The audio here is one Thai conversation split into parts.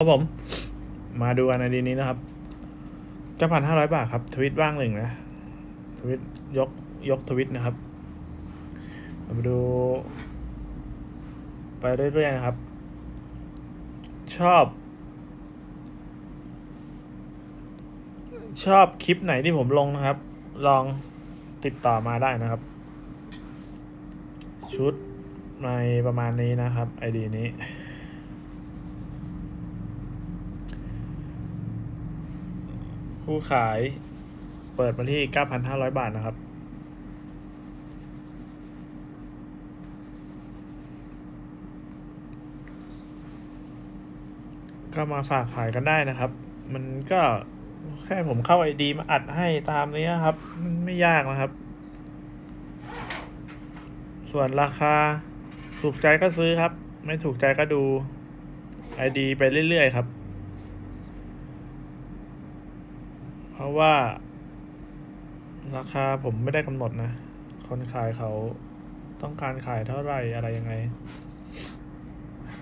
ครับผมมาดูกันในดีนี้นะครับเก้าพันห้าร้อยบาทครับ ทวิตว่างหนึ่งนะทวิตยกยกทวิตนะครับเรามาดู ไปเรื่อยๆนะครับ ชอบ ชอบคลิปไหนที่ผมลงนะครับ ลองติดต่อมาได้นะครับ ชุดในประมาณนี้นะครับไอดีนี้ ผู้ขายเปิดมาที่ 9,500 บาทนะครับ ก็มาฝากขายกันได้นะครับ มันก็แค่ผมเข้าไอดีมาอัดให้ตามนี้นะครับ มันไม่ยากนะครับ ส่วนราคาถูกใจก็ซื้อครับ ไม่ถูกใจก็ดูไอดีไปเรื่อยๆครับ เพราะว่า ราคาผมไม่ได้กำหนดนะ คนขายเขาต้องการขายเท่าไหร่อะไรยังไง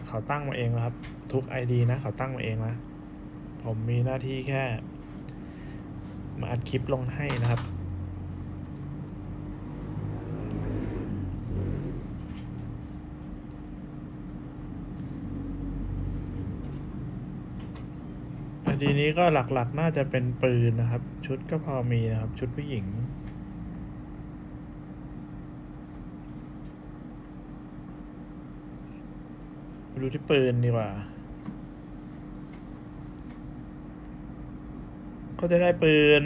เขาตั้งมาเองนะครับ ทุก ID นะเขาตั้งมาเองนะ ผมมีหน้าที่แค่ มาอัดคลิปลงให้นะครับ อัน ดีนี้ก็หลักๆ น่าจะเป็นปืนนะครับ ชุดก็พอมีนะครับ ชุดผู้หญิง ดูที่ปืนดีกว่า ก็จะได้ปืน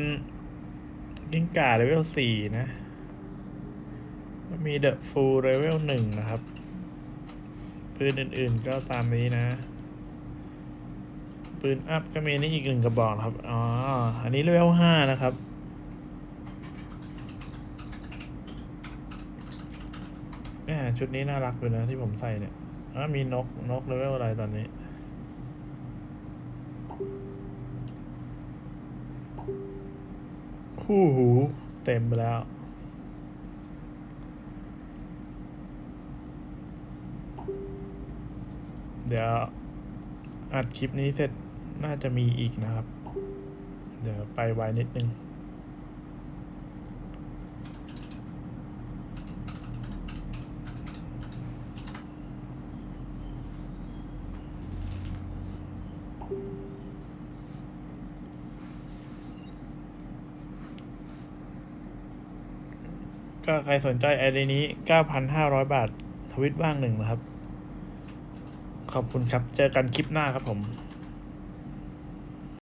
กิ้งก่าเลเวลสี่นะ มีเดอะฟูลเลเวลหนึ่งนะครับ ปืนอื่นๆก็ตามนี้นะ ปืนอัพก็มีนี่อีกหนึ่งกระบอกครับ อ๋อ อันนี้เลเวลห้านะครับเนี่ยชุดนี้น่ารักเลยนะที่ผมใส่เนี่ยอะมีนก นกเลเวลอะไรตอนนี้ คู่หูเต็มไปแล้วเดี๋ยวอัดคลิปนี้เสร็จ น่าจะมีอีกนะครับ เดี๋ยวไปไวนิดนึงก็ใครสนใจไอเดียนี้ 9,500 บาท ทวิตว่างหนึ่งนะครับ ขอบคุณครับ เจอกันคลิปหน้าครับผม